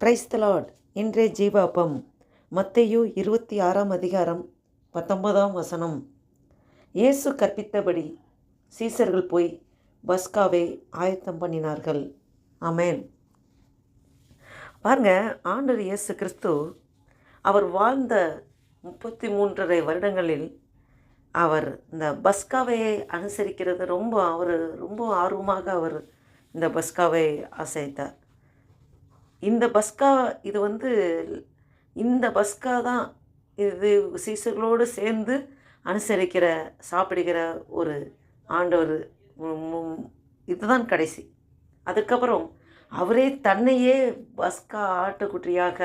Praise the Lord இன்றைய ஜீவாப்பம் மத்தையு இருபத்தி ஆறாம் அதிகாரம் பத்தொன்பதாம் வசனம். இயேசு கற்பித்தபடி சீசர்கள் போய் பஸ்காவை ஆயத்தம் பண்ணினார்கள். அமேன் பாருங்க ஆண்டர் இயேசு கிறிஸ்து அவர் வாழ்ந்த முப்பத்தி மூன்றரை வருடங்களில் அவர் இந்த பஸ்காவையை அனுசரிக்கிறது ரொம்ப அவர் ரொம்ப ஆர்வமாக அவர் இந்த பஸ்காவை ஆசைத்தார் இந்த பஸ்கா இது வந்து இந்த பஸ்கா தான் இது சீசர்களோடு சேர்ந்து அனுசரிக்கிற சாப்பிடுகிற ஒரு ஆண்டவர். இதுதான் கடைசி. அதுக்கப்புறம் அவரே தன்னையே பஸ்கா ஆட்டுக்குட்டியாக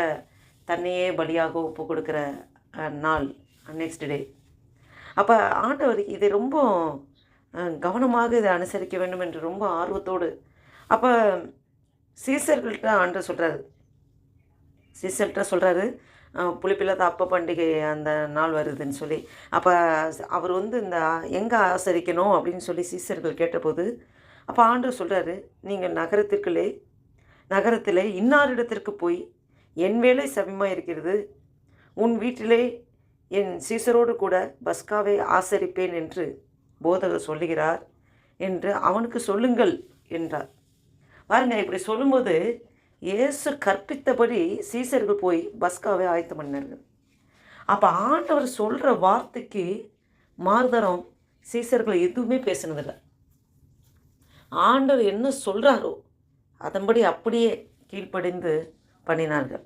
தன்னையே பலியாக ஒப்பு கொடுக்குற நாள் நெக்ஸ்ட் டே அப்போ ஆண்டவர் இதை ரொம்ப கவனமாக இதை அனுசரிக்க வேண்டும் என்று ரொம்ப ஆர்வத்தோடு அப்போ சீசர்கள்ட்ட ஆண்டு சொல்கிறாரு சீசர்கிட்ட சொல்கிறாரு புளிப்பில்லாத அப்ப பண்டிகை அந்த நாள் வருதுன்னு சொல்லி. அப்போ அவர் வந்து இந்த எங்கே ஆசரிக்கணும்? அப்படின்னு சொல்லி சீசர்கள் கேட்டபோது அப்போ ஆண்டு சொல்கிறாரு நீங்கள் நகரத்திற்குள்ளே நகரத்தில் இன்னாரிடத்திற்கு போய் என் வேலை சமயமாக இருக்கிறது. உன் வீட்டிலே என் சீசரோடு கூட பஸ்காவை ஆசரிப்பேன் என்று போதகர் சொல்லுகிறார் என்று அவனுக்கு சொல்லுங்கள் என்றார். பாருங்க இப்படி சொல்லும்போது இயேசு கற்பித்தபடி சீசர்கள் போய் பஸ்காவை ஆயத்தம் பண்ணார்கள். அப்போ ஆண்டவர் சொல்கிற வார்த்தைக்கு மாறுதரம் சீசர்கள் எதுவுமே பேசினதில்லை. ஆண்டவர் என்ன சொல்கிறாரோ அதன்படி அப்படியே கீழ்ப்படிந்து பண்ணினார்கள்.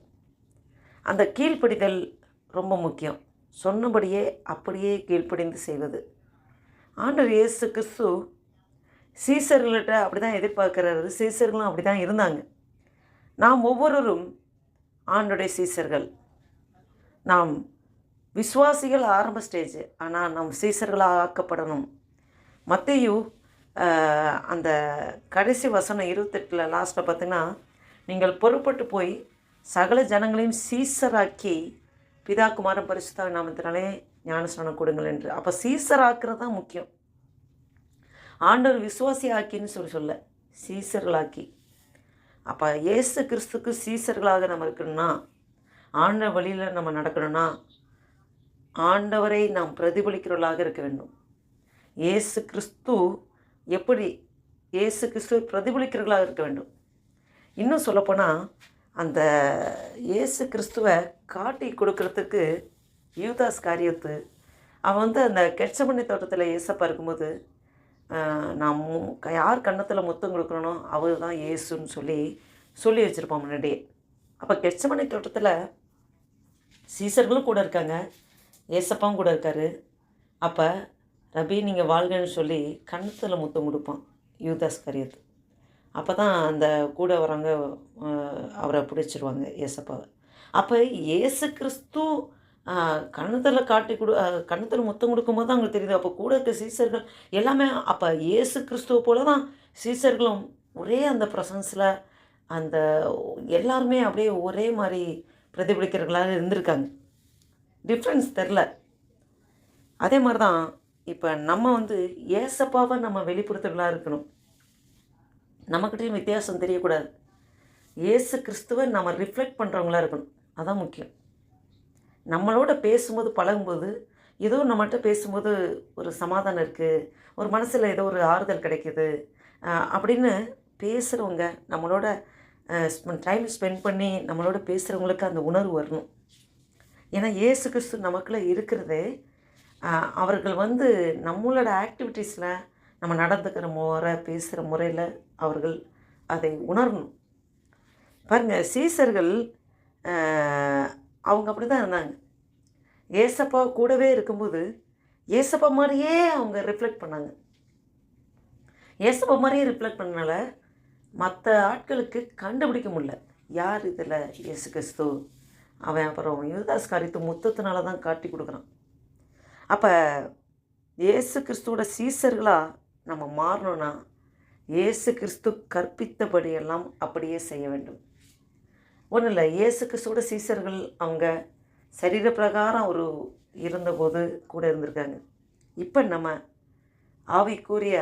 அந்த கீழ்ப்படிதல் ரொம்ப முக்கியம். சொன்னபடியே அப்படியே கீழ்ப்படிந்து செய்வது. ஆண்டவர் இயேசு கிறிஸ்து சீசர்கள்ட்ட அப்படி தான் எதிர்பார்க்குறாரு சீசர்களும் அப்படி தான் இருந்தாங்க. நாம் ஒவ்வொருவரும் ஆண்டுடைய சீசர்கள். நாம் விசுவாசிகள் ஆரம்ப ஸ்டேஜ் ஆனால் நாம் சீசர்களாக ஆக்கப்படணும். மத்தேயு அந்த கடைசி வசனம் இருபத்தெட்டில் லாஸ்ட்டில் பார்த்தீங்கன்னா நீங்கள் பொறுப்பட்டு போய் சகல ஜனங்களையும் சீசராக்கி பிதா குமாரன் பரிசுத்த நாமத்தினாலே ஞானஸ்நானம் கொடுங்கள் என்று. அப்போ சீசராக்குறது தான் முக்கியம். ஆண்டவர் விசுவாசி ஆக்கின்னு சொல்லி சொல்ல சீசர்களாக்கி. அப்போ இயேசு கிறிஸ்துக்கு சீசர்களாக நம்ம இருக்கணும்னா ஆண்ட வழியில் நம்ம நடக்கணும்னா ஆண்டவரை நாம் பிரதிபலிக்கிறவர்களாக இருக்க வேண்டும். இயேசு கிறிஸ்து எப்படி இயேசு கிறிஸ்துவை பிரதிபலிக்கிறவர்களாக இருக்க வேண்டும்? இன்னும் சொல்லப்போனால் அந்த இயேசு கிறிஸ்துவை காட்டி கொடுக்கறதுக்கு யூதாஸ் காரியத்து அவன் வந்து அந்த கெட்சமணி தோட்டத்தில் ஏசப்பா இருக்கும்போது நாம் யார் கன்னத்தில் முத்தம் கொடுக்குறனோ அவர் தான் ஏசுன்னு சொல்லி சொல்லி வச்சுருப்போம் முன்னாடியே. அப்போ கெச்சமனை தோட்டத்தில் சீசர்களும் கூட இருக்காங்க. ஏசப்பாவும் கூட இருக்காரு. அப்போ ரபி நீங்கள் வாழ்கன்னு சொல்லி கன்னத்தில் முத்தம் கொடுப்பான் யூதாஸ் கரியத்து அப்போ தான் அந்த கூட வரவங்க அவரை பிடிச்சிருவாங்க ஏசப்பாவை. அப்போ இயேசு கிறிஸ்து கன்னத்தில் காட்டி கொடு கன்னத்தில் முத்தம் கொடுக்கும்போது தான் அவங்களுக்கு தெரியுது. அப்போ கூட இருக்க சீசர்கள் எல்லாமே அப்போ இயேசு கிறிஸ்துவ போல தான் சீசர்களும் ஒரே அந்த ப்ரசன்ஸில் அந்த எல்லாருமே அப்படியே ஒரே மாதிரி பிரதிபலிக்கிறவர்களாக இருந்திருக்காங்க. டிஃப்ரென்ஸ் தெரில. அதே மாதிரி தான் இப்போ நம்ம வந்து ஏசப்பாவை நம்ம வெளிப்படுத்துகளாக இருக்கணும். நம்மக்கிட்டையும் வித்தியாசம் தெரியக்கூடாது. ஏசு கிறிஸ்துவை நம்ம ரிஃப்ளெக்ட் பண்ணுறவங்களா இருக்கணும். அதான் முக்கியம். நம்மளோட பேசும்போது பழகும்போது ஏதோ நம்மகிட்ட பேசும்போது ஒரு சமாதானம் இருக்குது ஒரு மனசில் ஏதோ ஒரு ஆறுதல் கிடைக்குது அப்படின்னு பேசுகிறவங்க நம்மளோட டைம் ஸ்பெண்ட் பண்ணி நம்மளோட பேசுகிறவங்களுக்கு அந்த உணர்வு வரணும். ஏன்னா ஏசு கிறிஸ்து நமக்குள்ளே இருக்கிறதே அவர்கள் வந்து நம்மளோட ஆக்டிவிட்டீஸில் நம்ம நடந்துக்கிற முறை பேசுகிற முறையில் அவர்கள் அதை உணரணும். பாருங்கள் சீசர்கள் அவங்க அப்படி தான் இருந்தாங்க. ஏசப்பா கூடவே இருக்கும்போது ஏசப்பா மாதிரியே அவங்க ரிஃப்ளெக்ட் பண்ணாங்க. ஏசப்பா மாதிரியே ரிஃப்ளெக்ட் பண்ணனால மற்ற ஆட்களுக்கு கண்டுபிடிக்க முடியல. யார் இதில்? இயேசு கிறிஸ்து. அவன் அப்புறம் யுவதாஸ் காரியத்து முத்தத்தினால தான் காட்டி கொடுக்குறான். அப்போ இயேசு கிறிஸ்துவோட சீசர்களாக நம்ம மாறணும்னா இயேசு கிறிஸ்து கற்பித்தபடியெல்லாம் அப்படியே செய்ய வேண்டும். ஒன்றும் இல்லை இயேசு கிறிஸ்துவோட சீசர்கள் அவங்க சரீர பிரகாரம் ஒரு இருந்தபோது கூட இருந்திருக்காங்க. இப்போ நம்ம ஆவிக்குரிய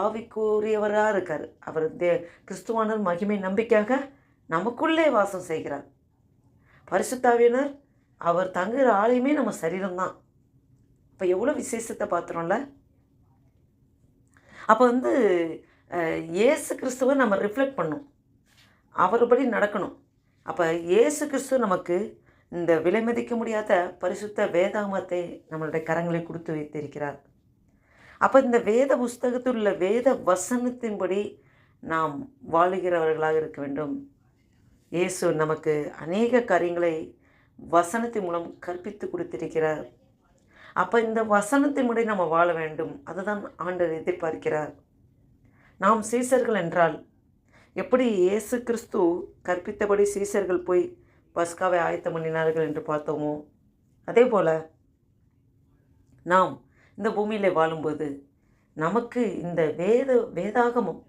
ஆவிக்குரியவராக இருக்கார். அவர் தே கிறிஸ்துவானர் மகிமை நம்பிக்கையாக நமக்குள்ளே வாசம் செய்கிறார். பரிசுத்தாவியனர் அவர் தங்குகிற ஆலயமே நம்ம சரீரம்தான். இப்போ எவ்வளோ விசேஷத்தை பார்த்துறோம்ல அப்போ வந்து இயேசு கிறிஸ்துவை நம்ம ரிஃப்ளெக்ட் பண்ணும் அவர்படி நடக்கணும். அப்போ இயேசு கிறிஸ்து நமக்கு இந்த விலை மதிக்க முடியாத பரிசுத்த வேதாமத்தை நம்மளுடைய கரங்களில் கொடுத்து வைத்திருக்கிறார். அப்போ இந்த வேத புஸ்தகத்தில் உள்ள வேத வசனத்தின்படி நாம் வாழுகிறவர்களாக இருக்க வேண்டும். இயேசு நமக்கு அநேக காரியங்களை வசனத்தின் மூலம் கற்பித்து கொடுத்திருக்கிறார். அப்போ இந்த வசனத்தின்படி நம்ம வாழ வேண்டும். அதுதான் ஆண்டர் எதிர்பார்க்கிறார். நாம் சீசர்கள் என்றால் எப்படி இயேசு கிறிஸ்து கற்பித்தபடி சீசர்கள் போய் பஸ்காவை ஆயத்தம் பண்ணினார்கள் என்று பார்த்தோமோ? அதே போல் நாம் இந்த பூமியில் வாழும்போது நமக்கு இந்த வேத வேதாகமம்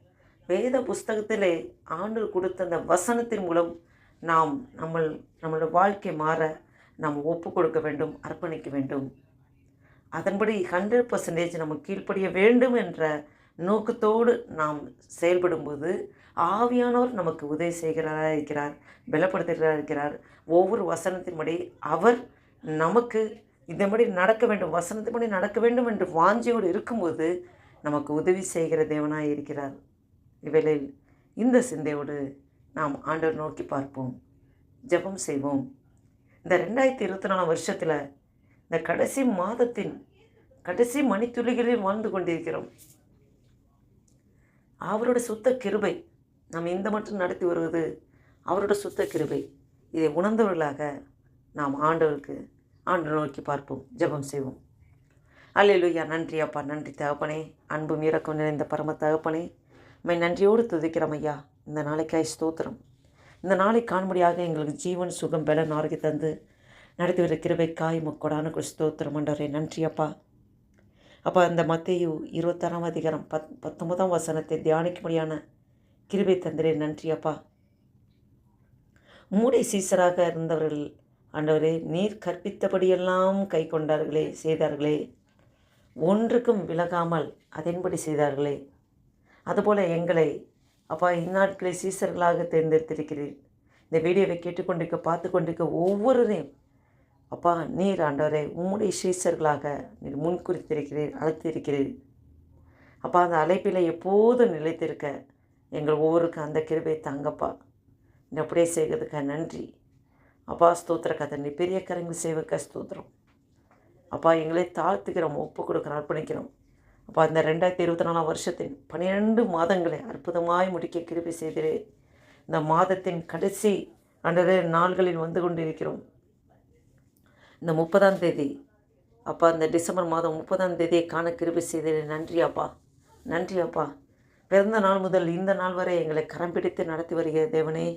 வேத புஸ்தகத்திலே ஆண்டு கொடுத்த அந்த வசனத்தின் மூலம் நாம் நம்ம நம்மளோட வாழ்க்கை மாற நாம் ஒப்பு கொடுக்க வேண்டும் அர்ப்பணிக்க வேண்டும். அதன்படி ஹண்ட்ரட் பர்சன்டேஜ் நம்ம கீழ்ப்படிய வேண்டும் என்ற நோக்கத்தோடு நாம் செயல்படும்போது ஆவியானவர் நமக்கு உதவி செய்கிறாராக இருக்கிறார் பலப்படுத்துகிறாராக இருக்கிறார். ஒவ்வொரு வசனத்தின்படி அவர் நமக்கு இந்த மாதிரி நடக்க வேண்டும் வசனத்தின்படி நடக்க வேண்டும் என்று வாஞ்சியோடு இருக்கும்போது நமக்கு உதவி செய்கிற தேவனாக இருக்கிறார். இவளில் இந்த சிந்தையோடு நாம் ஆண்டவர் நோக்கி பார்ப்போம் ஜெபம் செய்வோம். இந்த ரெண்டாயிரத்தி இருபத்தி நாலாம் வருஷத்தில் இந்த கடைசி மாதத்தின் கடைசி மணித்துளிகளில் வாழ்ந்து கொண்டிருக்கிறோம். அவரோட சுத்த கிருபை நாம் இந்த மட்டும் நடத்தி வருவது அவரோட சுத்த கிருபை. இதை உணர்ந்தவர்களாக நாம் ஆண்டவருக்கு ஆண்டு நோக்கி பார்ப்போம் ஜெபம் செய்வோம். அல்லையா நன்றி அப்பா நன்றி தகப்பனே. அன்பும் இறக்கம் நிறைந்த பரம தகப்பனே. மை நன்றியோடு துதிக்கிறோம் ஐயா. இந்த நாளைக்காய் ஸ்தோத்திரம். இந்த நாளை காண்படியாக எங்களுக்கு ஜீவன் சுகம் பலன் ஆரோக்கிய தந்து நடத்தி வர கிருபைக்காய் முக்கொடான ஸ்தோத்திரம் ஆண்டவரே. நன்றி அப்பா. அப்போ அந்த மத்தையு இருபத்தாறாம் அதிகாரம் பத் பத்தொன்பதாம் வசனத்தை தியானிக்கும்படியான கிருபை தந்திரே. நன்றி அப்பா. மூடை சீசராக இருந்தவர்கள் ஆண்டவரே நீர் கற்பித்தபடியெல்லாம் கை கொண்டார்களே செய்தார்களே. ஒன்றுக்கும் விலகாமல் அதன்படி செய்தார்களே. அதுபோல் எங்களை அப்பா இந்நாட்களை சீசர்களாக தேர்ந்தெடுத்திருக்கிறீர். இந்த வீடியோவை கேட்டுக்கொண்டிருக்க பார்த்து கொண்டிருக்க ஒவ்வொருவரையும் அப்பா நீர் ஆண்டவரே உம்முடைய ஸ்ரீசர்களாக நீர் முன்குறித்திருக்கிறீர் அழைத்திருக்கிறீர். அப்பா அந்த அழைப்பில் எப்போதும் நிலைத்திருக்க எங்கள் ஒவ்வொருக்கும் அந்த கிருபை தங்கப்பா. நீ அப்படியே செய்கிறதுக்கு நன்றி. அப்பா ஸ்தோத்திர கதை நீ பெரிய கரங்கள் செய்வக்க ஸ்தோத்திரம். அப்பா எங்களை தாழ்த்துக்கிறோம் ஒப்பு கொடுக்குறோம் அர்ப்பணிக்கிறோம். அப்பா இந்த ரெண்டாயிரத்தி இருபத்தி நாலாம் வருஷத்தின் பன்னிரெண்டு மாதங்களை அற்புதமாய் முடிக்க கிருபை செய்திரே. இந்த மாதத்தின் கடைசி அன்றரை நாள்களில் வந்து கொண்டிருக்கிறோம். இந்த முப்பதாம் தேதி. அப்பா இந்த டிசம்பர் மாதம் முப்பதாம் தேதியை காண கிருபை செய்தது நன்றி அப்பா. நன்றி அப்பா. பிறந்த நாள் முதல் இந்த நாள் வரை எங்களை கரம் பிடித்து நடத்தி வருகிற தேவனே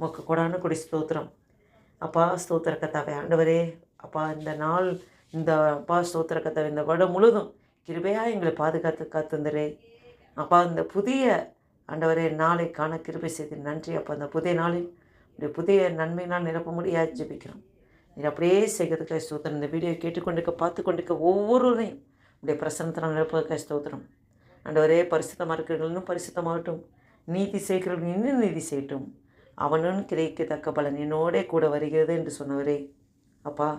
மொக்க கொடான கொடி ஸ்தோத்திரம். அப்பா ஸ்தோத்திர கத்தாவை ஆண்டவரே அப்பா இந்த நாள் இந்த அப்பா ஸ்தோத்திர கத்தாவை இந்த வருடம் முழுதும் கிருபையாக எங்களை பாதுகாத்து காத்துந்தரே. அப்பா இந்த புதிய ஆண்டவரே நாளை காண கிருபை செய்து நன்றி அப்பா. இந்த புதிய நாளில் புதிய நன்மையினால் நிரப்ப முடியாது ஜெபிக்கிறோம். நீர் அப்படியே செய்கிறதுக்காக ஸ்தோத்திரம். இந்த வீடியோ கேட்டுக்கொண்டிருக்க பார்த்து கொண்டிருக்க ஒவ்வொருவரையும் உடைய பிரசனத்தினால் நிரப்புவதற்காக ஸ்தோத்திரம். ஒரே பரிசுத்தமாக இருக்கிறவர்கள் இன்னும் பரிசுத்தமாகட்டும். நீதி செய்கிறவர்கள் இன்னும் நீதி செய்யட்டும். அவனும் கிடைக்கத்தக்க பலன் என்னோடே கூட வருகிறது என்று சொன்னவரே. அப்பா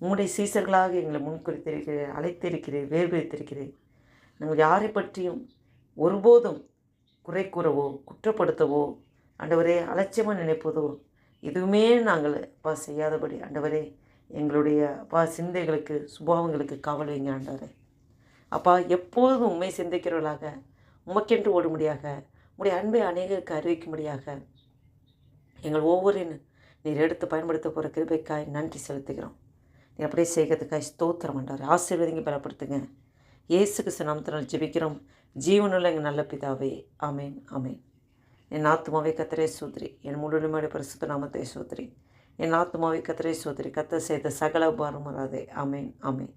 உங்களுடைய சீசர்களாக எங்களை முன்குறித்திருக்கிறேன் அழைத்திருக்கிறேன் வேர்பிரித்திருக்கிறீர் நாங்கள் யாரை பற்றியும் ஒருபோதும் குறை கூறவோ குற்றப்படுத்தவோ ஆண்டவரே அலட்சியமாக நினைப்பதோ எதுவுமே நாங்கள் அப்பா செய்யாதபடி ஆண்டவரே எங்களுடைய அப்பா சிந்தைகளுக்கு சுபாவங்களுக்கு கவலைங்க ஆண்டவரே. அப்பா எப்போதும் உண்மை சிந்திக்கிறவர்களாக உமக்கென்று ஓடும்படியாக உடைய அன்பை அநேகருக்கு அறிவிக்கும்படியாக எங்கள் ஒவ்வொரு நீர் எடுத்து பயன்படுத்த போகிற கிருபைக்காய் நன்றி செலுத்துகிறோம். நீ அப்படியே செய்கிறதுக்காய் ஸ்தோத்திரம் ஆண்டவர். ஆசீர்வதிங்க பலப்படுத்துங்க. இயேசு சுனாமத்தினால் ஜெபிக்கிறோம். ஜீவனுள்ள எங்கள் நல்ல பிதாவே. ஆமேன் ஆமேன். என் ஆத்மாவை கத்திரை சோதரி. என் முழுமையோட பரிசுத்த நாமத்தை சோதரி. என் ஆத்மாவை கத்திரை சோதரி. கத்த செய்த சகல உபாரம் அமேன் அமேன்